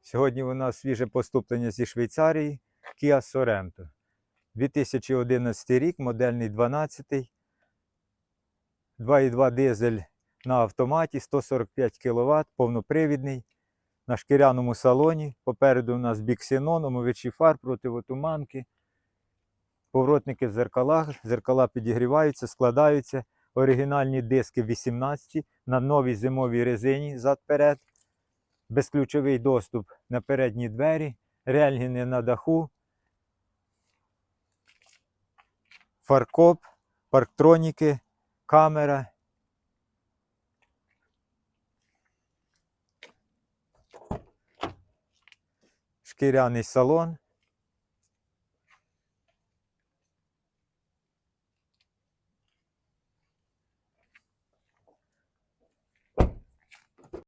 Сьогодні у нас свіже поступлення зі Швейцарії Kia Sorento. 2011 рік, модельний 12. 2,2 дизель на автоматі, 145 кВт, повнопривідний. На шкіряному салоні. Попереду у нас біксенон, омовичі фар, противотуманки. Поворотники в зеркалах. Зеркала підігріваються, складаються. Оригінальні диски 18 на новій зимовій резині зад-перед. Безключовий доступ на передні двері, рельгіни на даху, фаркоп, парктроніки, камера. Шкіряний салон.